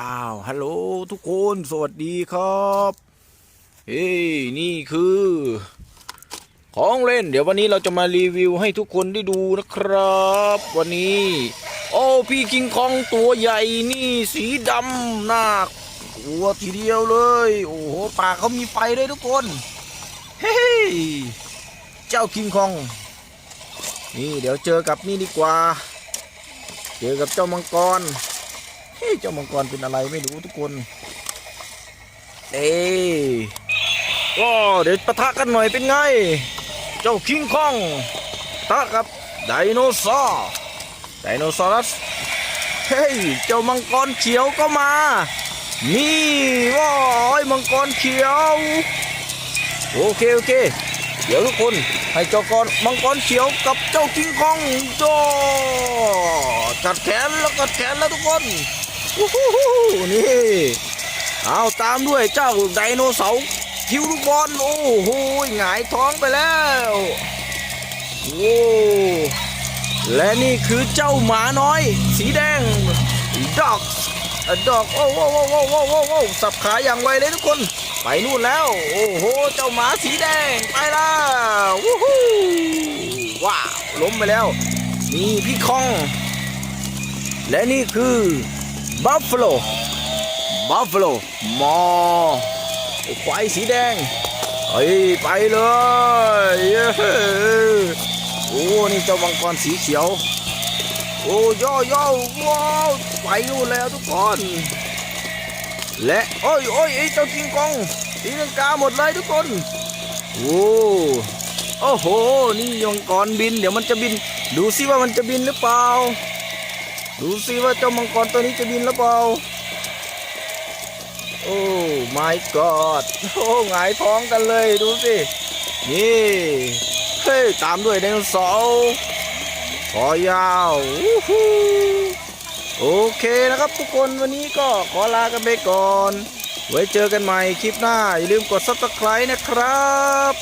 อ้าวฮัลโหลทุกคนสวัสดีครับ เฮ้ยนี่คือ ของเล่น เดี๋ยววันนี้เราจะมารีวิวให้ทุกคนได้ดูนะครับ วันนี้ โอ้พี่คิงคองตัวใหญ่นี่สีดำหน้ากลัวทีเดียวเลย โอ้โหปากเขามีไฟด้วยทุกคน เฮ้ยเจ้าคิงคอง นี่เดี๋ยวเจอกับนี่ดีกว่า เจอกับเจ้ามังกร เฮ้เจ้ามังกรเป็นอะไรไม่รู้ทุกคน เอ้ยก็เดี๋ยวปะทะกันหน่อยเป็นไง เจ้าคิงคองปะทะกับไดโนเสาร์ไดโนเสารัสเฮ้ยเจ้ามังกรเขียวก็มา นี่ว้ายมังกรเขียว โอเคโอเค เดี๋ยวทุกคนให้เจ้ากรมังกรเขียวกับเจ้าคิงคองโจจัดแขนแล้วกัดแขนแล้วทุกคน นี่ เอาตามด้วยเจ้าไดโนเสาร์คิวลูกบอล โอ้โหหงายท้องไปแล้วโอ้และนี่คือเจ้าหมาน้อย สีแดงดอกดอกโอ้โหโอ้โหโอ้โหโอ้สับขาอย่างไวเลยทุกคน ไปนู่นแล้ว โอ้โห เจ้าหมาสีแดงไปแล้ววู้ฮู้ว้าวล้มไปแล้ว นี่พี่คอง และนี่คือ บัฟฟ a โลบัฟฟ a โลมอควายสีแดงเฮ้ยไปเลยเย้โอ้นี่เจ้ามังกรสีเขียว โอ้ย่อย่อว้าวไปนู่แล้วทุกคนและโอ้ยโอ้ยไอ้เจ้ากิงกองตีลังกาหมดเลยทุกคนโอ้โอ้โห นี่ยงกรบิน เดี๋ยวมันจะบิน ดูซิว่ามันจะบินหรือเปล่า ดูซิว่าเจ้ามังกรตัวนี้จะบินหรือเปล่า โอ้ my god โอ้หงายท้องกันเลยดูสิ นี่ เฮ้ย ตามด้วยไดโนเสาร์คอยาวโอเคนะครับทุกคนวันนี้ก็ขอลากันไปก่อน ไว้เจอกันใหม่คลิปหน้า อย่าลืมกด subscribe นะครับ